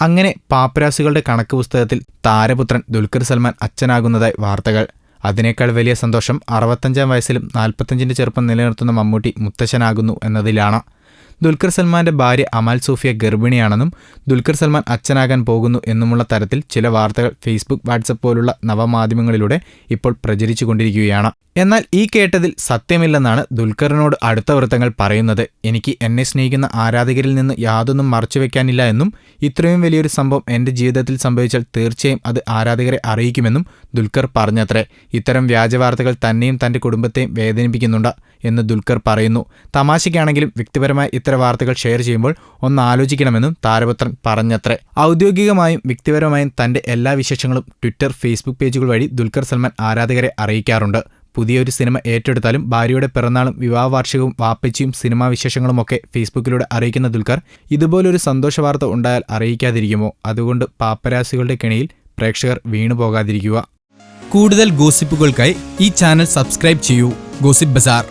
അങ്ങനെ പാപ്പരാസികളുടെ കണക്ക് പുസ്തകത്തിൽ താരപുത്രൻ ദുൽഖർ സൽമാൻ അച്ഛനാകുന്നതായി വാർത്തകൾ. അതിനേക്കാൾ വലിയ സന്തോഷം അറുപത്തഞ്ചാം വയസ്സിലും നാൽപ്പത്തഞ്ചിന്റെ ചെറുപ്പം നിലനിർത്തുന്ന മമ്മൂട്ടി മുത്തശ്ശനാകുന്നു എന്നതിലാണ്. ദുൽഖർ സൽമാന്റെ ഭാര്യ അമാൽ സൂഫിയ ഗർഭിണിയാണെന്നും ദുൽഖർ സൽമാൻ അച്ഛനാകാൻ പോകുന്നു എന്നുമുള്ള തരത്തിൽ ചില വാർത്തകൾ ഫേസ്ബുക്ക് വാട്സപ്പ് പോലുള്ള നവമാധ്യമങ്ങളിലൂടെ ഇപ്പോൾ പ്രചരിച്ചുകൊണ്ടിരിക്കുകയാണ്. എന്നാൽ ഈ കേട്ടതിൽ സത്യമില്ലെന്നാണ് ദുൽഖറിനോട് അടുത്ത വൃത്തങ്ങൾ പറയുന്നത്. എനിക്ക് എന്നെ സ്നേഹിക്കുന്ന ആരാധകരിൽ നിന്ന് യാതൊന്നും മറച്ചു മറച്ചുവെക്കാനില്ല എന്നും ഇത്രയും വലിയൊരു സംഭവം എന്റെ ജീവിതത്തിൽ സംഭവിച്ചാൽ തീർച്ചയായും അത് ആരാധകരെ അറിയിക്കുമെന്നും ദുൽഖർ പറഞ്ഞത്രേ. ഇത്തരം വ്യാജവാർത്തകൾ തന്നെയും തന്റെ കുടുംബത്തെയും വേദനിപ്പിക്കുന്നുണ്ട് എന്ന് ദുൽഖർ പറയുന്നു. തമാശയ്ക്കാണെങ്കിലും വ്യക്തിപരമായ ഇത്തരം വാർത്തകൾ ഷെയർ ചെയ്യുമ്പോൾ ഒന്ന് ആലോചിക്കണമെന്നും താരപുത്രൻ പറഞ്ഞത്രേ. ഔദ്യോഗികമായും വ്യക്തിപരമായും തന്റെ എല്ലാ വിശേഷങ്ങളും ട്വിറ്റർ ഫേസ്ബുക്ക് പേജുകൾ വഴി ദുൽഖർ സൽമാൻ ആരാധകരെ അറിയിക്കാറുണ്ട്. പുതിയൊരു സിനിമ ഏറ്റെടുത്താലും ഭാര്യയുടെ പിറന്നാളും വിവാഹ വാർഷികവും വാപ്പച്ചിയും സിനിമാ വിശേഷങ്ങളുമൊക്കെ ഫേസ്ബുക്കിലൂടെ അറിയിക്കുന്ന ദുൽഖർ ഇതുപോലൊരു സന്തോഷ വാർത്ത ഉണ്ടായാൽ അറിയിക്കാതിരിക്കുമോ? അതുകൊണ്ട് പാപ്പരാസികളുടെ കെണിയിൽ പ്രേക്ഷകർ വീണു പോകാതിരിക്കുക. കൂടുതൽ ഗോസിപ്പുകൾക്കായി ഈ ചാനൽ സബ്സ്ക്രൈബ് ചെയ്യൂ. Gossip bazaar.